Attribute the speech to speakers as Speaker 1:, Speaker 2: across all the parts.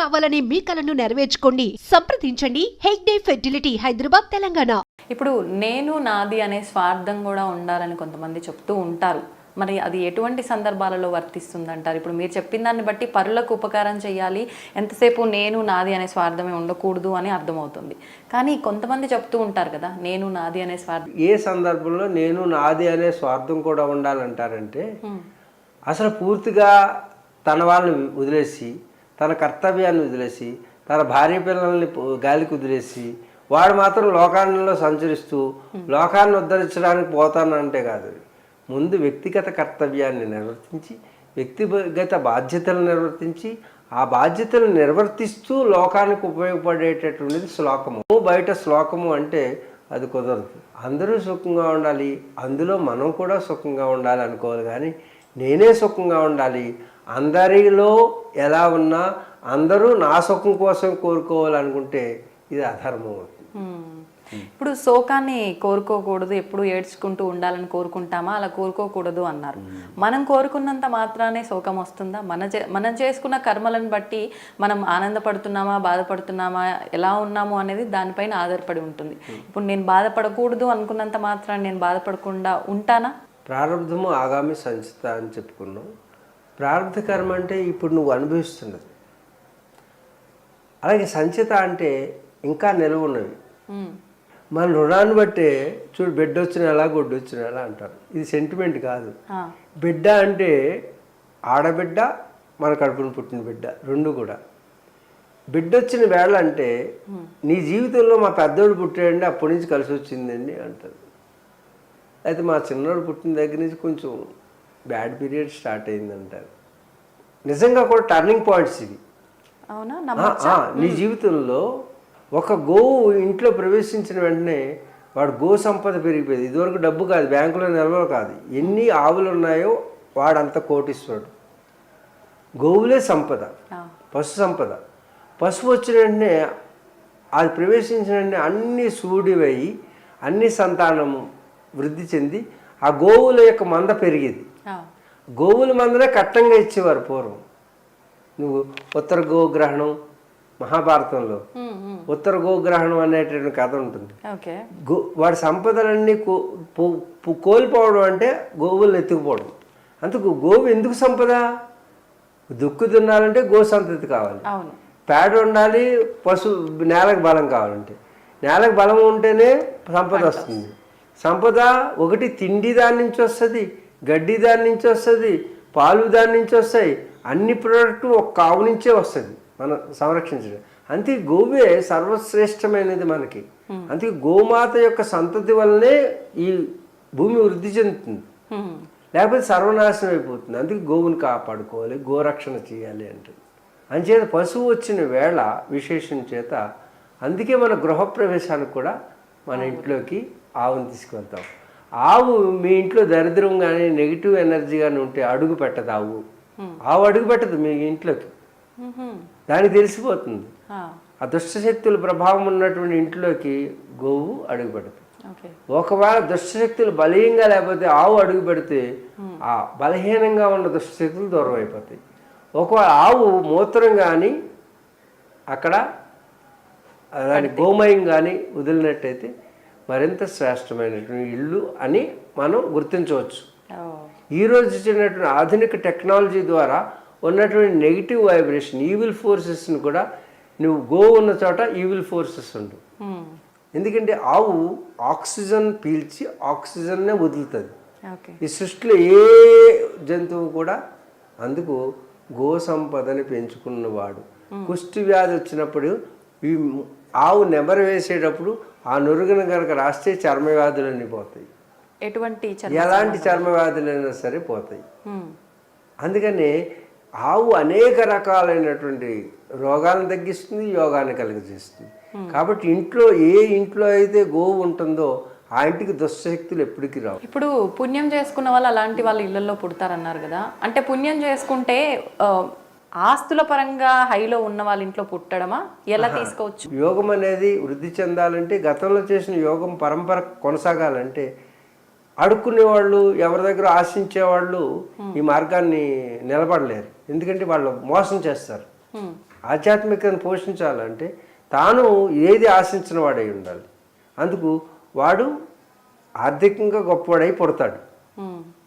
Speaker 1: కావాలనే మీ కలను నెరవేర్చుకోండి. సంప్రదించండి. హెగ్డే ఫెర్టిలిటీ హైదరాబాద్ తెలంగాణ.
Speaker 2: ఇప్పుడు నేను నాది అనే స్వార్థం కూడా ఉండాలని కొంతమంది చెప్తూ ఉంటారు. మరి అది ఎటువంటి సందర్భాలలో వర్తిస్తుంది అంటారు ఇప్పుడు మీరు చెప్పిన దాన్ని బట్టి పరులకు ఉపకారం చేయాలి. ఎంతసేపు నేను నాది అనే స్వార్థమే ఉండకూడదు అని అర్థమవుతుంది. కానీ కొంతమంది చెప్తూ ఉంటారు కదా నేను నాది అనే స్వార్థం
Speaker 3: ఏ సందర్భంలో నేను నాది అనే స్వార్థం కూడా ఉండాలంటారంటే అసలు పూర్తిగా తన వాళ్ళని వదిలేసి తన కర్తవ్యాన్ని వదిలేసి తన భార్య పిల్లల్ని గాలికి వదిలేసి వాడు మాత్రం లోకాలలో సంచరిస్తూ లోకాన్ని ఉద్ధరించడానికి పోతానంటే కాదు. ముందు వ్యక్తిగత కర్తవ్యాన్ని నిర్వర్తించి వ్యక్తిగత బాధ్యతలు నిర్వర్తించి ఆ బాధ్యతలు నిర్వర్తిస్తూ లోకానికి ఉపయోగపడేటటువంటిది శ్లోకము. బయట శ్లోకము అంటే అది కుదరదు. అందరూ సుఖంగా ఉండాలి. అందులో మనం కూడా సుఖంగా ఉండాలి అనుకోవాలి కానీ నేనే సుఖంగా ఉండాలి. అందరిలో ఎలా ఉన్నా అందరూ నా సుఖం కోసం కోరుకోవాలనుకుంటే ఇది అధర్మం అవుతుంది.
Speaker 2: ఇప్పుడు శోకాన్ని కోరుకోకూడదు ఎప్పుడు ఏడ్చుకుంటూ ఉండాలని కోరుకుంటామా? అలా కోరుకోకూడదు అన్నారు. మనం కోరుకున్నంత మాత్రానే శోకం వస్తుందా? మన చే- మనం చేసుకున్న కర్మలను బట్టి మనం ఆనందపడుతున్నామా బాధపడుతున్నామా ఎలా ఉన్నాము అనేది దానిపైన ఆధారపడి ఉంటుంది. ఇప్పుడు నేను బాధపడకూడదు అనుకున్నంత మాత్రాన్ని నేను బాధపడకుండా ఉంటానా?
Speaker 3: ప్రారంధము ఆగామి సంచిత అని చెప్పుకున్నాం. ప్రారంధ కర్మ అంటే ఇప్పుడు నువ్వు అనుభవిస్తున్నది. అలాగే సంచిత అంటే ఇంకా నిలువ ఉన్నవి. మన రుణాన్ని బట్టే చూడు బిడ్డ వచ్చిన ఎలా గొడ్డు వచ్చిన ఎలా అంటారు. ఇది సెంటిమెంట్ కాదు. బిడ్డ అంటే ఆడబిడ్డ మన కడుపున పుట్టిన బిడ్డ రెండు కూడా. బిడ్డ వచ్చిన వేళ అంటే నీ జీవితంలో మా పెద్దోడు పుట్టాడండి అప్పటి నుంచి కలిసి వచ్చిందండి అంటారు. అయితే మా చిన్నోడు పుట్టిన దగ్గర నుంచి కొంచెం బ్యాడ్ పీరియడ్ స్టార్ట్ అయింది అంటారు నిజంగా కూడా టర్నింగ్ పాయింట్స్ ఇవి. నీ జీవితంలో ఒక గోవు ఇంట్లో ప్రవేశించిన వెంటనే వాడు గో సంపద పెరిగిపోయింది. ఇదివరకు డబ్బు కాదు బ్యాంకులో నిల్వలు కాదు. ఎన్ని ఆవులు ఉన్నాయో వాడంత కోటీశ్వరుడు. గోవులే సంపద. పశు సంపద. పశువు వచ్చిన వెంటనే అది ప్రవేశించిన వెంటనే అన్ని సూడివై అన్ని సంతానము వృద్ధి చెంది ఆ గోవుల యొక్క మంద పెరిగేది. గోవుల మందనే కట్టంగా ఇచ్చేవారు పూర్వం. నువ్వు ఉత్తర గోగ్రహణం మహాభారతంలో. ఉత్తర గోగ్రహణం అనేటువంటి కథ ఉంటుంది. గో వాడి సంపదలన్నీ కో- కోల్పోవడం అంటే గోవులను ఎత్తుకుపోవడం. అందుకు గోవు ఎందుకు సంపద? దుక్కు తినాలంటే గో సంతతి కావాలి. పేడ ఉండాలి పశు నేలకు బలం కావాలంటే. నేలకు బలం ఉంటేనే సంపద వస్తుంది. సంపద ఒకటి తిండి దాని నుంచి వస్తుంది గడ్డి దాని నుంచి వస్తుంది పాలు దాని నుంచి వస్తాయి అన్ని ప్రోడక్ట్ ఒక కావు నుంచే వస్తుంది మనం సంరక్షించడం. అంతే గోవే సర్వశ్రేష్టమైనది మనకి. అందుకే గోమాత యొక్క సంతతి వల్లనే ఈ భూమి వృద్ధి చెందుతుంది. లేకపోతే సర్వనాశనం అయిపోతుంది. అందుకే గోవుని కాపాడుకోవాలి గోరక్షణ చేయాలి అంటుంది అంచేత పశువు వచ్చిన వేళ విశేషం చేత అందుకే మన గృహప్రవేశానికి కూడా మన ఇంట్లోకి ఆవుని తీసుకువెళ్తాం. ఆవు మీ ఇంట్లో దరిద్రం కానీ నెగిటివ్ ఎనర్జీ కానీ ఉంటే అడుగు పెట్టదు ఆవు. ఆవు అడుగు పెట్టదు మీ ఇంట్లోకి. దానికి తెలిసిపోతుంది.
Speaker 2: ఆ.
Speaker 3: దుష్టశక్తుల ప్రభావం ఉన్నటువంటి ఇంట్లోకి గోవు అడుగు
Speaker 2: ఓకే.
Speaker 3: ఒకవేళ దుష్టశక్తులు బలీయంగా లేకపోతే ఆవు అడుగు పెడితే ఆ బలహీనంగా ఉన్న దుష్టశక్తులు దూరం అయిపోతాయి. ఒకవేళ ఆవు మూత్రం కానీ అక్కడ దాని గోమయం కానీ వదిలినట్టయితే మరింత శ్రేష్టమైనటువంటి ఇల్లు అని మనం గుర్తించవచ్చు.
Speaker 2: ఓ.
Speaker 3: ఈ రోజు ఇచ్చినటువంటి ఆధునిక టెక్నాలజీ ద్వారా ఉన్నటువంటి నెగిటివ్ వైబ్రేషన్ ఈవిల్ ఫోర్సెస్ని కూడా నువ్వు గో ఉన్న చోట ఈవిల్ ఫోర్సెస్
Speaker 2: హ్మ్.
Speaker 3: ఎందుకంటే ఆవు ఆక్సిజన్ పీల్చి ఆక్సిజన్నే వదులుతుంది. ఈ సృష్టిలో ఏ జంతువు కూడా అందుకు గో సంపదని పెంచుకున్నవాడు. కుష్టి వ్యాధి వచ్చినప్పుడు ఈ ఆవు నెమరు వేసేటప్పుడు ఆ నురుగును కనుక రాస్తే చర్మ వ్యాధులన్నీ పోతాయి.
Speaker 2: ఎటువంటి
Speaker 3: ఎలాంటి చర్మ వ్యాధులైనా సరే పోతాయి. అందుకని ఆవు అనేక రకాలైనటువంటి రోగాలను తగ్గిస్తుంది యోగాన్ని కలిగజేస్తుంది. కాబట్టి ఇంట్లో ఏ ఇంట్లో అయితే గోవు ఉంటుందో ఆ ఇంటికి దుష్టశక్తులు ఎప్పటికీ రావు.
Speaker 2: ఇప్పుడు పుణ్యం చేసుకున్న వాళ్ళు అలాంటి వాళ్ళ ఇళ్ళలో పుడతారన్నారు కదా. అంటే పుణ్యం చేసుకుంటే ఆస్తుల పరంగా హైలో ఉన్న వాళ్ళ ఇంట్లో పుట్టడమా? ఎలా తీసుకోవచ్చు?
Speaker 3: యోగం అనేది వృద్ధి చెందాలంటే గతంలో చేసిన యోగం పరంపర కొనసాగాలంటే అడుక్కునే వాళ్ళు ఎవరి దగ్గర ఆశించే వాళ్ళు ఈ మార్గాన్ని నిలబడలేరు. ఎందుకంటే వాళ్ళు మోసం చేస్తారు. ఆధ్యాత్మికతను పోషించాలంటే తాను ఏది ఆశించిన వాడై ఉండాలి. అందుకు వాడు ఆర్థికంగా గొప్పవాడై పుడతాడు.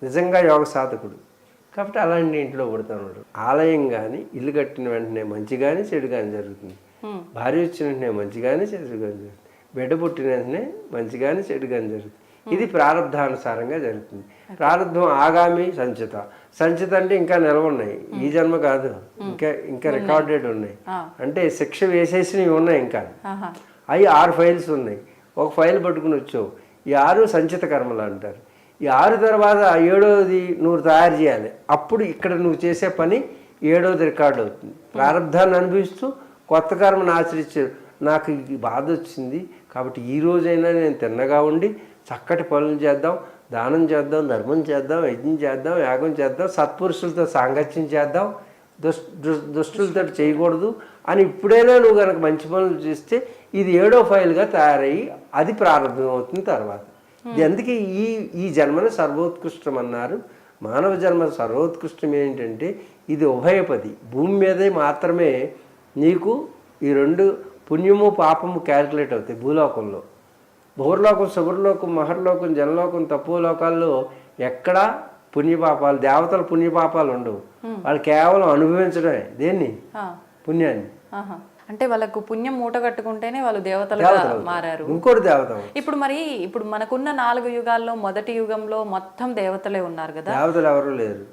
Speaker 3: నిజంగా యోగ సాధకుడు. కాబట్టి అలాంటి ఇంట్లో పుడతాడు ఆలయం కానీ ఇల్లు కట్టిన వెంటనే మంచి కానీ చెడు కానీ జరుగుతుంది. భార్య వచ్చిన వెంటనే మంచి కానీ చెడు కానీ జరుగుతుంది. బిడ్డ పుట్టిన వెంటనే మంచి కానీ చెడు కానీ జరుగుతుంది. ఇది ప్రారంధానుసారంగా జరుగుతుంది. ప్రారంధం ఆగామి సంచిత. సంచిత అంటే ఇంకా నిలవ ఉన్నాయి. ఈ జన్మ కాదు. ఇంకా ఇంకా రికార్డెడ్ ఉన్నాయి. అంటే శిక్ష వేసేసినవి ఉన్నాయి ఇంకా. అవి ఆరు ఫైల్స్ ఉన్నాయి. ఒక ఫైల్ పట్టుకుని వచ్చావు. ఈ ఆరు సంచిత కర్మలు అంటారు. ఈ ఆరు తర్వాత ఏడోది నువ్వు తయారు చేయాలి. అప్పుడు ఇక్కడ నువ్వు చేసే పని ఏడోది రికార్డు అవుతుంది. ప్రారంధాన్ని అనుభవిస్తూ కొత్త కర్మను ఆచరించారు నాకు ఈ బాధ వచ్చింది. కాబట్టి ఈ రోజైనా నేను తిన్నగా ఉండి చక్కటి పనులు చేద్దాం దానం చేద్దాం ధర్మం చేద్దాం యజ్ఞం చేద్దాం యాగం చేద్దాం సత్పురుషులతో సాంగత్యం చేద్దాం దుష్ దుష్టులతో చేయకూడదు అని ఇప్పుడైనా నువ్వు కనుక మంచి పనులు చేస్తే ఇది ఏడో ఫైల్గా తయారయ్యి అది ప్రారంభం అవుతుంది తర్వాత. అందుకే ఈ ఈ జన్మను సర్వోత్కృష్టం అన్నారు మానవ జన్మ సర్వోత్కృష్టం ఏంటంటే ఇది ఉభయపది. భూమి మీదే మాత్రమే నీకు ఈ రెండు పుణ్యము పాపము క్యాలిక్యులేట్ అవుతాయి భూలోకంలో. భూర్లోకం సుగుర్లోకం మహర్లోకం జనలోకం తక్కువ లోకాల్లో ఎక్కడా పుణ్యపాపాలు దేవతల పుణ్యపాపాలు ఉండవు. వాళ్ళు కేవలం అనుభవించడమే. దేన్ని? పుణ్యాన్ని.
Speaker 2: అంటే వాళ్ళకు పుణ్యం మూట కట్టుకుంటేనే వాళ్ళు దేవతలుగా
Speaker 3: దేవతలు
Speaker 2: మారారు.
Speaker 3: ఇంకోటి దేవత
Speaker 2: ఇప్పుడు మరి ఇప్పుడు మనకున్న నాలుగు యుగాల్లో మొదటి యుగంలో మొత్తం దేవతలే ఉన్నారు కదా.
Speaker 3: దేవతలు ఎవరు లేరు.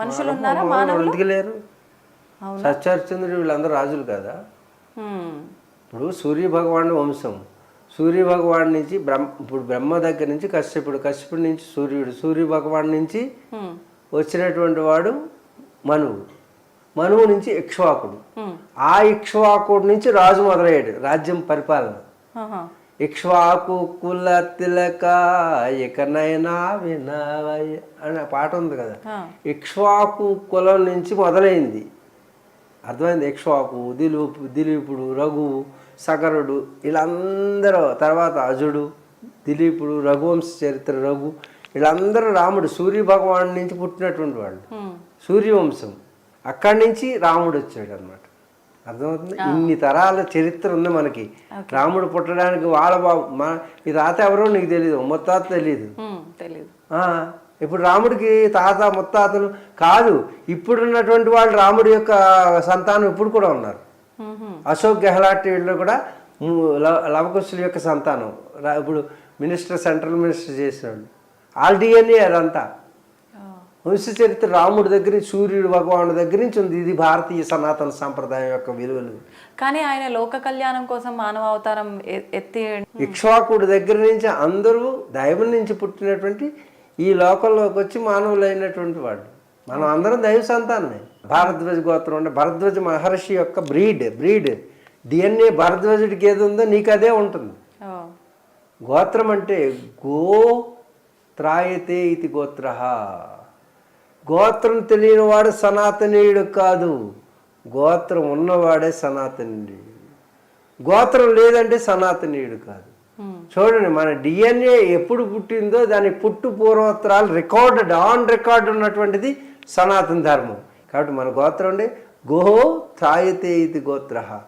Speaker 2: మనుషులు ఉన్నారా?
Speaker 3: మానవులు లేరు?
Speaker 2: అవునా?
Speaker 3: సత్యహరిచంద్రుడు వీళ్ళందరూ రాజులు కదా. ఇప్పుడు సూర్య భగవానుడు వంశం. సూర్య భగవాన్ నుంచి బ్రహ్మ ఇప్పుడు బ్రహ్మ దగ్గర నుంచి కశ్యపుడు కశ్యపుడి నుంచి సూర్యుడు సూర్య భగవాన్ నుంచి వచ్చినటువంటి వాడు మనువు. మనువు నుంచి ఇక్ష్వాకుడు. ఆ ఇక్ష్వాకుడు నుంచి రాజు మొదలయ్యాడు రాజ్యం పరిపాలన. ఇక్ష్వాకు కుల తిలక ఇకనైనా వినవయ్య అనే పాట ఉంది కదా. ఇక్ష్వాకు కులం నుంచి మొదలైంది అర్థమైంది ఇక్ష్వాకు దిలీపు దిలీపుడు రఘువు సగరుడు వీళ్ళందరూ తర్వాత అజుడు దిలీపుడు రఘువంశ చరిత్ర రఘు వీళ్ళందరూ రాముడు సూర్య భగవాన్ నుంచి పుట్టినటువంటి వాళ్ళు. సూర్యవంశం అక్కడి నుంచి రాముడు వచ్చాడు అనమాట అర్థమవుతుంది? ఇన్ని తరాల చరిత్ర ఉంది మనకి. రాముడు పుట్టడానికి వాళ్ళ బాబు మా ఈ తాత ఎవరో నీకు తెలియదు ముత్తాత తెలియదు ఇప్పుడు రాముడికి తాత ముత్తాతలు కాదు ఇప్పుడున్నటువంటి వాళ్ళు రాముడి యొక్క సంతానం ఇప్పుడు కూడా ఉన్నారు. అశోక్ గెహ్లాట్ వీళ్ళు కూడా ము- లవ- లవకుశుల యొక్క సంతానం. ఇప్పుడు మినిస్టర్ సెంట్రల్ మినిస్టర్ చేసినాడు ఆల్ డిఎన్ఏ అదంతా. వంశ చరిత్ర రాముడి దగ్గర నుంచి సూర్యుడు భగవానుడి దగ్గర నుంచి ఉంది. ఇది భారతీయ సనాతన సాంప్రదాయం యొక్క విలువలు.
Speaker 2: కానీ ఆయన లోక కళ్యాణం కోసం మానవ అవతారం ఎత్తి
Speaker 3: ఇక్ష్వాకుడి దగ్గర నుంచి అందరూ దైవం నుంచి పుట్టినటువంటి ఈ లోకంలోకి వచ్చి మానవులైనటువంటి వాళ్ళు మనం అందరం దైవ సంతానమే. భారద్వాజ గోత్రం అంటే భరద్వాజ మహర్షి యొక్క బ్రీడ్ బ్రీడ్. డిఎన్ఏ భరద్వాజుడికి ఏది ఉందో నీకు అదే ఉంటుంది. గోత్రం అంటే గో త్రాయతే ఇది గోత్ర గోత్రం తెలియని వాడు సనాతనీయుడు కాదు. గోత్రం ఉన్నవాడే సనాతనీయుడు. గోత్రం లేదంటే సనాతనీయుడు కాదు.
Speaker 2: హ్మ్.
Speaker 3: చూడండి మన డిఎన్ఏ ఎప్పుడు పుట్టిందో దాని పుట్టు పూర్వోత్తరాలు రికార్డెడ్ ఆన్ రికార్డ్ ఉన్నటువంటిది సనాతన ధర్మం. కాబట్టి మన గోత్రం అంటే గో త్రాయతే ఇది గోత్ర.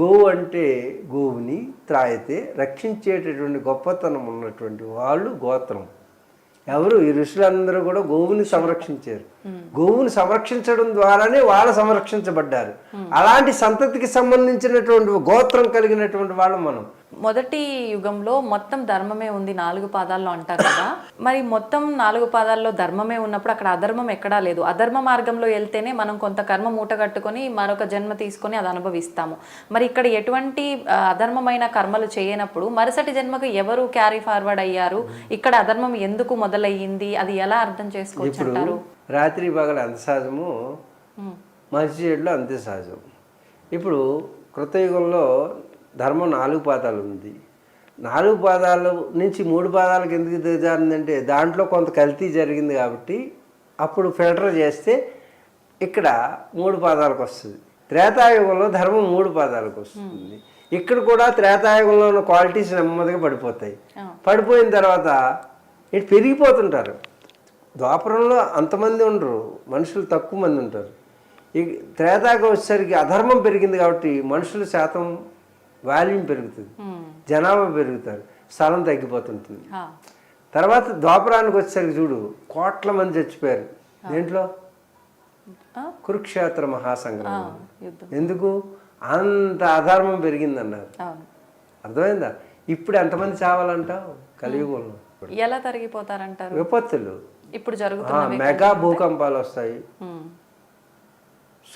Speaker 3: గోవు అంటే గోవుని త్రాయతే. రక్షించేటటువంటి గొప్పతనం ఉన్నటువంటి వాళ్ళు గోత్రం. ఎవరు? ఈ ఋషులందరూ కూడా గోవుని సంరక్షించారు. గోవుని సంరక్షించడం ద్వారానే వాళ్ళు సంరక్షించబడ్డారు. అలాంటి సంతతికి సంబంధించినటువంటి గోత్రం కలిగినటువంటి వాళ్ళు మనం.
Speaker 2: మొదటి యుగంలో మొత్తం ధర్మమే ఉంది నాలుగు పాదాల్లో అంటారు కదా. మరి మొత్తం నాలుగు పాదాల్లో ధర్మమే ఉన్నప్పుడు అక్కడ అధర్మం ఎక్కడా లేదు. అధర్మ మార్గంలో వెళ్తేనే మనం కొంత కర్మ మూట కట్టుకొని మరొక జన్మ తీసుకొని అది అనుభవిస్తాము. మరి ఇక్కడ ఎటువంటి అధర్మమైన కర్మలు చేయనప్పుడు మరుసటి జన్మకు ఎవరు క్యారీ ఫార్వర్డ్ అయ్యారు? ఇక్కడ అధర్మం ఎందుకు మొదలయ్యింది? అది ఎలా అర్థం చేసుకోవచ్చు అంటారు?
Speaker 3: రాత్రి పగల అంత సహజము మంచి చెడులో అంతే సహజం. ఇప్పుడు కృతయుగంలో ధర్మం నాలుగు పాదాలు ఉంది. నాలుగు పాదాల నుంచి మూడు పాదాలకు ఎందుకు దిగజారిందంటే దాంట్లో కొంత కల్తీ జరిగింది కాబట్టి అప్పుడు ఫిల్టర్ చేస్తే ఇక్కడ మూడు పాదాలకు వస్తుంది. త్రేతాయుగంలో ధర్మం మూడు పాదాలకు వస్తుంది. ఇక్కడ కూడా త్రేతాయుగంలో ఉన్న క్వాలిటీస్ నెమ్మదిగా పడిపోతాయి. పడిపోయిన తర్వాత ఇటు పెరిగిపోతుంటారు. ద్వాపరంలో అంతమంది ఉండరు మనుషులు తక్కువ మంది ఉంటారు. ఈ త్రేతాకు వచ్చేసరికి అధర్మం పెరిగింది కాబట్టి మనుషుల శాతం వాల్యూమ్ పెరుగుతుంది. జనాభా పెరుగుతారు. స్థలం తగ్గిపోతుంటుంది. తర్వాత ద్వాపరానికి వచ్చేసరికి చూడు కోట్ల మంది చచ్చిపోయారు. దేంట్లో? కురుక్షేత్ర మహాసంగ్రామం ఎందుకు? అంత అధర్మం పెరిగిందన్నారు. అర్థమైందా? ఇప్పుడు ఎంతమంది చావాలంటావు కలియుగంలో.
Speaker 2: ఎలా తరిగిపోతారంటారు?
Speaker 3: విపత్తులు.
Speaker 2: ఇప్పుడు జరుగుతున్న
Speaker 3: మెగా భూకంపాలు వస్తాయి.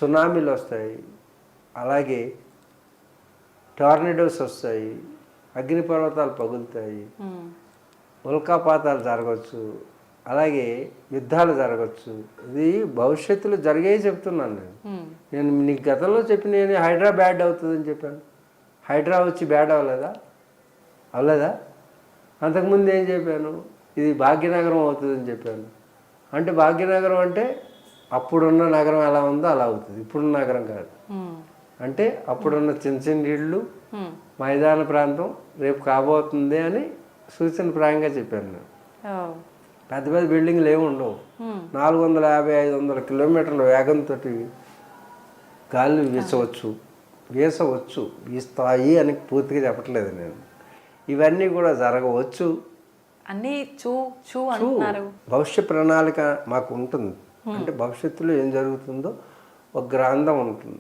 Speaker 3: సునామీలు వస్తాయి. అలాగే టార్నడోస్ వస్తాయి అగ్నిపర్వతాలు పగులుతాయి. ఉల్కాపాతాలు జరగవచ్చు అలాగే యుద్ధాలు జరగవచ్చు ఇది భవిష్యత్తులో జరిగే చెప్తున్నాను నేను. నేను నీకు గతంలో చెప్పి నేను హైడ్రా బ్యాడ్ అవుతుందని చెప్పాను. హైడ్రా వచ్చి బ్యాడ్ అవ్వలేదా? అవ్వలేదా? అంతకుముందు ఏం చెప్పాను? ఇది భాగ్యనగరం అవుతుందని చెప్పాను. అంటే భాగ్యనగరం అంటే అప్పుడున్న నగరం ఎలా ఉందో అలా అవుతుంది. ఇప్పుడున్న నగరం కాదు. అంటే అప్పుడున్న చిన్న చిన్న ఇళ్ళు. మైదాన ప్రాంతం రేపు కాబోతుంది అని సూచన ప్రాయంగా చెప్పాను నేను. పెద్ద పెద్ద బిల్డింగ్లు ఏమి ఉండవు. నాలుగు వందల యాభై ఐదు వందల కిలోమీటర్ల వేగంతో గాలి వీసవచ్చు వీసవచ్చు వీస్తాయి అని పూర్తిగా చెప్పట్లేదు నేను. ఇవన్నీ కూడా జరగవచ్చు.
Speaker 2: అన్ని చూ చూ అంటున్నారు.
Speaker 3: భవిష్య ప్రణాళిక మాకు ఉంటుంది. అంటే భవిష్యత్తులో ఏం జరుగుతుందో ఒక గ్రంథం ఉంటుంది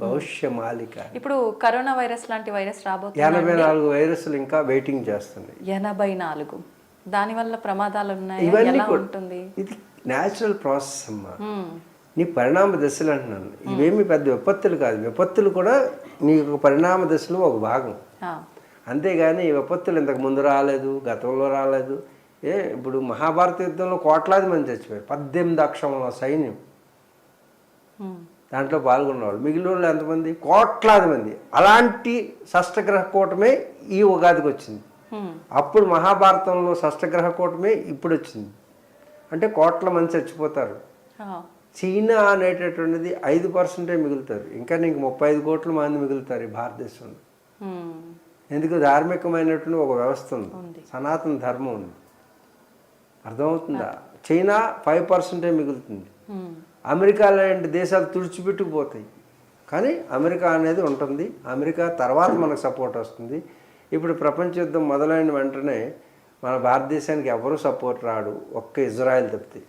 Speaker 3: భవిష్య మాలిక
Speaker 2: ఇప్పుడు కరోనా వైరస్ లాంటి వైరస్ రాబోతుంది
Speaker 3: ఎనభై నాలుగు వైరస్లు ఇంకా వెయిటింగ్ చేస్తున్నాయి.
Speaker 2: ఎనభై నాలుగు. దానివల్ల ప్రమాదాలు ఉన్నాయి?
Speaker 3: ఇవన్నీ
Speaker 2: ఉంటుంది?
Speaker 3: ఇది న్యాచురల్ ప్రాసెస్ అమ్మా.
Speaker 2: ఉమ్.
Speaker 3: నీ పరిణామ దశలు అంటున్నాను. ఇవేమి పెద్ద విపత్తులు కాదు. విపత్తులు కూడా నీ యొక్క పరిణామ దశలో ఒక భాగం. అంతేగాని ఈ విపత్తులు ఇంతకు ముందు రాలేదు గతంలో రాలేదు. ఏ ఇప్పుడు మహాభారత యుద్ధంలో కోట్లాది మంది చచ్చిపోయారు. పద్దెనిమిది అక్షముల సైన్యం.
Speaker 2: ఉమ్.
Speaker 3: దాంట్లో పాల్గొన్నవాళ్ళు. మిగిలిన వాళ్ళు ఎంతమంది? కోట్లాది మంది. అలాంటి షష్టగ్రహ కూటమే ఈ ఉగాదికి వచ్చింది. అప్పుడు మహాభారతంలో షష్టగ్రహ కూటమే ఇప్పుడు వచ్చింది. అంటే కోట్ల మంది చచ్చిపోతారు. చైనా అనేటటువంటిది ఐదు పర్సెంటే మిగులుతారు. ఇంకా నీకు ముప్పై ఐదు కోట్ల మంది మిగులుతారు ఈ భారతదేశంలో. ఎందుకు? ధార్మికమైనటువంటి ఒక వ్యవస్థ ఉంది. సనాతన ధర్మం ఉంది. అర్థమవుతుందా? చైనా ఫైవ్ పర్సెంటే మిగులుతుంది. అమెరికా లాంటి దేశాలు తుడిచిపెట్టుకుపోతాయి. కానీ అమెరికా అనేది ఉంటుంది. అమెరికా తర్వాత మనకు సపోర్ట్ వస్తుంది. ఇప్పుడు ప్రపంచ యుద్ధం మొదలైన వెంటనే మన భారతదేశానికి ఎవరు సపోర్ట్ రాడు? ఒక్క ఇజ్రాయెల్ తప్పితే.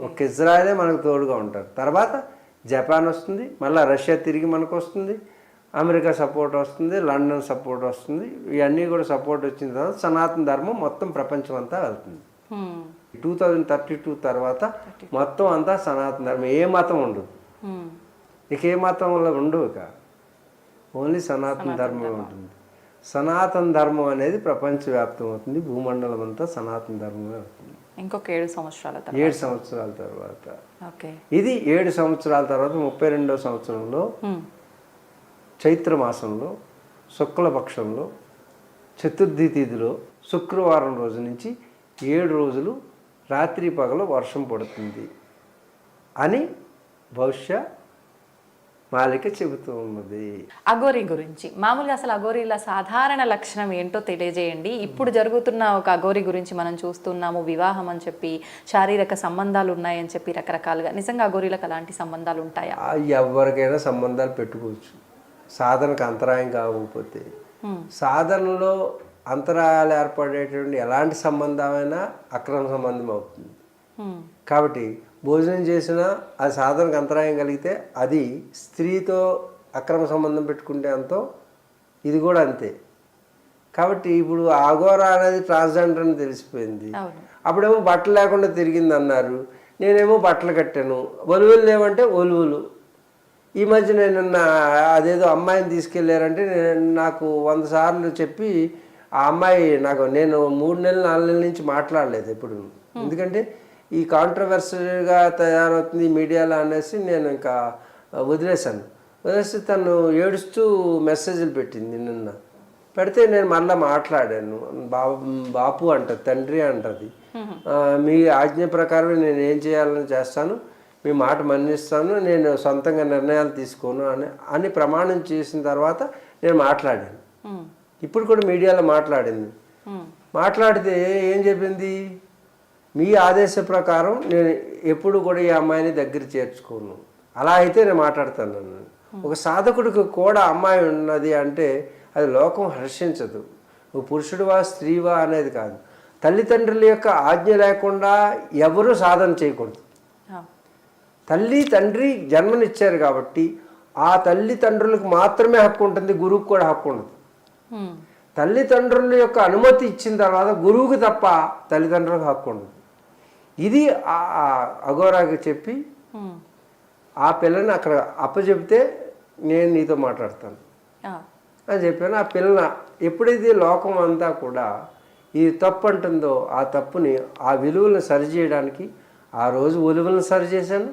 Speaker 3: ఒక్క ఇజ్రాయలే మనకు తోడుగా ఉంటారు. తర్వాత జపాన్ వస్తుంది. మళ్ళీ రష్యా తిరిగి మనకు వస్తుంది. అమెరికా సపోర్ట్ వస్తుంది. లండన్ సపోర్ట్ వస్తుంది. ఇవన్నీ కూడా సపోర్ట్ వచ్చిన తర్వాత సనాతన ధర్మం మొత్తం ప్రపంచం అంతా వెళ్తుంది. టూ థౌజండ్ థర్టీ టూ తర్వాత మొత్తం అంతా సనాతన ధర్మం. ఏ మతం ఉండదు. ఇక ఏ మతం వల్ల ఉండవు ఇక. ఓన్లీ సనాతన ధర్మం ఉంటుంది. సనాతన ధర్మం అనేది ప్రపంచవ్యాప్తం అవుతుంది భూమండలం అంతా సనాతన ధర్మమే అవుతుంది.
Speaker 2: ఇంకొక ఏడు సంవత్సరాల తర్వాత.
Speaker 3: ఏడు సంవత్సరాల తర్వాత. ఇది ఏడు సంవత్సరాల తర్వాత ముప్పై రెండో సంవత్సరంలో. చైత్ర మాసంలో శుక్లపక్షంలో చతుర్థి తిథిలో శుక్రవారం రోజు నుంచి ఏడు రోజులు రాత్రి పగలు వర్షం పడుతుంది అని భవిష్య మాలిక చెబుతూ ఉన్నది.
Speaker 2: అఘోరి గురించి. మామూలుగా అసలు అఘోరీల సాధారణ లక్షణం ఏంటో తెలియజేయండి. ఇప్పుడు జరుగుతున్న ఒక అఘోరి గురించి మనం చూస్తున్నాము. వివాహం అని చెప్పి శారీరక సంబంధాలు ఉన్నాయని చెప్పి రకరకాలుగా. నిజంగా అఘోరీలకు అలాంటి సంబంధాలు ఉంటాయా?
Speaker 3: ఎవరికైనా సంబంధాలు పెట్టుకోవచ్చు. సాధనకు అంతరాయం కాకపోతే. సాధనలో అంతరాయాలు ఏర్పడేటువంటి ఎలాంటి సంబంధమైనా అక్రమ సంబంధం అవుతుంది. కాబట్టి భోజనం చేసినా ఆ సాధనకు అంతరాయం కలిగితే అది స్త్రీతో అక్రమ సంబంధం పెట్టుకుంటే అంతో ఇది కూడా అంతే. కాబట్టి ఇప్పుడు ఆగోరా అనేది ట్రాన్స్జెండర్ అని తెలిసిపోయింది. అప్పుడేమో బట్టలు లేకుండా తిరిగింది అన్నారు. నేనేమో బట్టలు కట్టాను. ఒలువులు లేవంటే ఒలువులు. ఈ మధ్య నేను నా అదేదో అమ్మాయిని తీసుకెళ్ళారంటే నేను నాకు వంద సార్లు చెప్పి ఆ అమ్మాయి నాకు నేను మూడు నెలలు నాలుగు నెలల నుంచి మాట్లాడలేదు ఎప్పుడు. ఎందుకంటే ఈ కాంట్రవర్సీగా తయారవుతుంది మీడియాలో అనేసి నేను ఇంకా వదిలేశాను. వదిలేసి తను ఏడుస్తూ మెసేజ్లు పెట్టింది నిన్న. పెడితే నేను మళ్ళీ మాట్లాడాను. బాబు బాపు అంటది తండ్రి అంటది. ఆ, మీ ఆజ్ఞ ప్రకారం నేను ఏం చేయాలని చేస్తాను? మీ మాట మన్నిస్తాను. నేను సొంతంగా నిర్ణయాలు తీసుకోను అని అని ప్రమాణం చేసిన తర్వాత నేను మాట్లాడాను.
Speaker 2: ఉమ్.
Speaker 3: ఇప్పుడు కూడా మీడియాలో మాట్లాడింది. మాట్లాడితే ఏం చెప్పింది? మీ ఆదేశ ప్రకారం నేను ఎప్పుడు కూడా ఈ అమ్మాయిని దగ్గర చేర్చుకోను. అలా అయితే నేను మాట్లాడతాను ఒక సాధకుడికి కూడా అమ్మాయి ఉన్నది అంటే అది లోకం హర్షించదు. నువ్వు పురుషుడివా స్త్రీవా అనేది కాదు. తల్లిదండ్రుల యొక్క ఆజ్ఞ లేకుండా ఎవరు సాధన చేయకూడదు. తల్లి తండ్రి జన్మనిచ్చారు కాబట్టి ఆ తల్లిదండ్రులకు మాత్రమే హక్కు ఉంటుంది గురువుకు కూడా హక్కు ఉండదు. తల్లిదండ్రుల యొక్క అనుమతి ఇచ్చిన తర్వాత గురువుకి తప్ప తల్లిదండ్రులకు హక్కు ఉండదు ఇది అఘోరాకి చెప్పి ఆ పిల్లని అక్కడ అప్పచెప్తే నేను నీతో మాట్లాడతాను. అని చెప్పాను. ఆ పిల్ల ఎప్పుడైతే లోకం అంతా కూడా ఇది తప్పు అంటుందో ఆ తప్పుని ఆ విలువలను సరిచేయడానికి ఆ రోజు విలువలను సరిచేశాను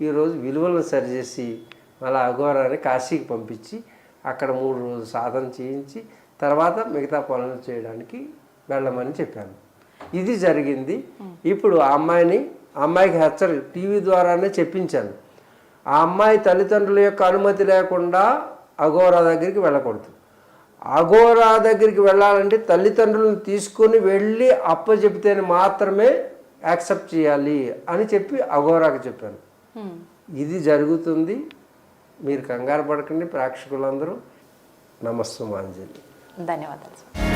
Speaker 3: ఈరోజు విలువలను సరిచేసి మళ్ళీ అఘోరాన్ని కాశీకి పంపించి అక్కడ మూడు రోజులు సాధన చేయించి తర్వాత మిగతా పనులు చేయడానికి వెళ్ళమని చెప్పాను. ఇది జరిగింది. ఇప్పుడు ఆ అమ్మాయిని అమ్మాయికి హెచ్చరి టీవీ ద్వారానే చెప్పించాను. ఆ అమ్మాయి తల్లిదండ్రుల యొక్క అనుమతి లేకుండా అఘోరా దగ్గరికి వెళ్ళకూడదు. అఘోరా దగ్గరికి వెళ్ళాలంటే తల్లిదండ్రులను తీసుకొని వెళ్ళి అప్పచెప్తేనే మాత్రమే యాక్సెప్ట్ చేయాలి అని చెప్పి అఘోరాకి చెప్పాను. ఇది జరుగుతుంది. మీరు కంగారు పడకండి ప్రేక్షకులందరూ నమస్సు మాంజలి.
Speaker 2: ధన్యవాదాలు